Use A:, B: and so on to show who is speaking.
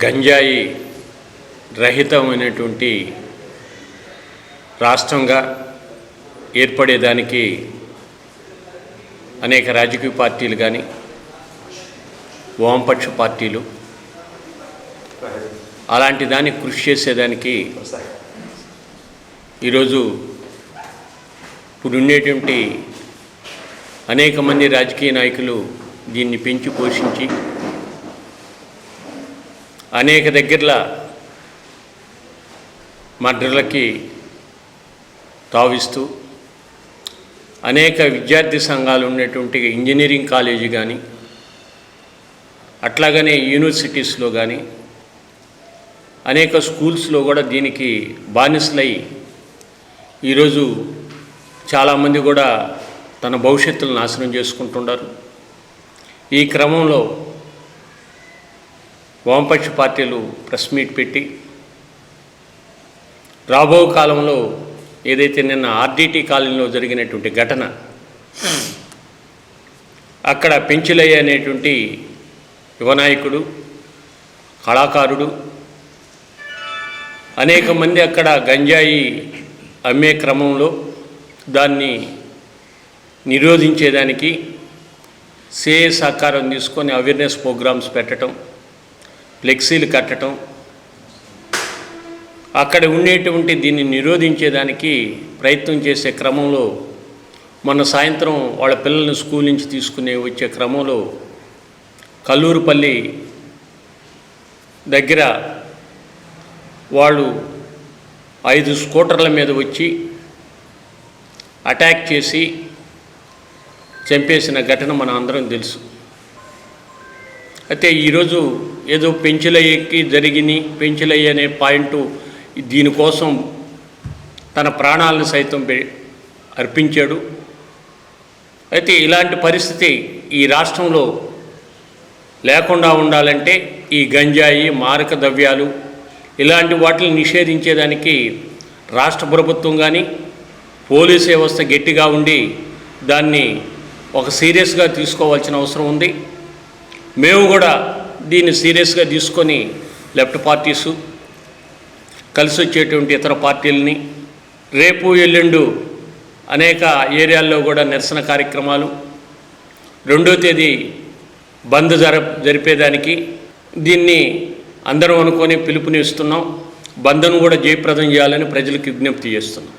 A: గంజాయి రహితమైనటువంటి రాష్ట్రంగా ఏర్పడేదానికి అనేక రాజకీయ పార్టీలు కానీ వామపక్ష పార్టీలు అలాంటి దాన్ని కృషి చేసేదానికి ఈరోజు ఇప్పుడు ఉండేటువంటి అనేక మంది రాజకీయ నాయకులు దీన్ని పెంచి పోషించి అనేక దగ్గరల మర్డర్లకి తావిస్తూ అనేక విద్యార్థి సంఘాలు ఉన్నటువంటి ఇంజనీరింగ్ కాలేజీ కానీ అట్లాగనే యూనివర్సిటీస్లో కానీ అనేక స్కూల్స్లో కూడా దీనికి బానిసలై ఈరోజు చాలామంది కూడా తన భవిష్యత్తును నాశనం చేసుకుంటున్నారు. ఈ క్రమంలో వామపక్ష పార్టీలు ప్రెస్ మీట్ పెట్టి రాబో కాలంలో ఏదైతే నిన్న ఆర్డీటీ కాలనీలో జరిగినటువంటి ఘటన అక్కడ పెంచులయ్య అనేటువంటి యువనాయకుడు కళాకారుడు అనేక మంది అక్కడ గంజాయి అమ్మే క్రమంలో దాన్ని నిరోధించేదానికి సేఏ సహకారం తీసుకొని అవేర్నెస్ ప్రోగ్రామ్స్ పెట్టడం ఫ్లెక్సీలు కట్టడం అక్కడ ఉండేటువంటి దీన్ని నిరోధించేదానికి ప్రయత్నం చేసే క్రమంలో మొన్న సాయంత్రం వాళ్ళ పిల్లల్ని స్కూల్ నుంచి తీసుకునే వచ్చే క్రమంలో కల్లూరుపల్లి దగ్గర వాళ్ళు ఐదు స్కూటర్ల మీద వచ్చి అటాక్ చేసి చంపేసిన ఘటన మన అందరం తెలుసు. అయితే ఈరోజు ఏదో పెంచులయ్యకి జరిగిని పెంచులయ్య అనే పాయింట్ దీనికోసం తన ప్రాణాలను సైతం అర్పించాడు. అయితే ఇలాంటి పరిస్థితి ఈ రాష్ట్రంలో లేకుండా ఉండాలంటే ఈ గంజాయి మారక ద్రవ్యాలు ఇలాంటి వాటిని నిషేధించేదానికి రాష్ట్ర ప్రభుత్వం కానీ పోలీస్ వ్యవస్థ గట్టిగా ఉండి దాన్ని ఒక సీరియస్గా తీసుకోవాల్సిన అవసరం ఉంది. మేము కూడా దీన్ని సీరియస్గా తీసుకొని లెఫ్ట్ పార్టీసు కలిసి వచ్చేటువంటి ఇతర పార్టీలని రేపు ఎల్లుండు అనేక ఏరియాల్లో కూడా నిరసన కార్యక్రమాలు. రెండో తేదీ బంద్ జర జరిపేదానికి దీన్ని అందరం అనుకొని పిలుపునిస్తున్నాం. బంద్ను కూడా జయప్రదం చేయాలని ప్రజలకు విజ్ఞప్తి చేస్తున్నాం.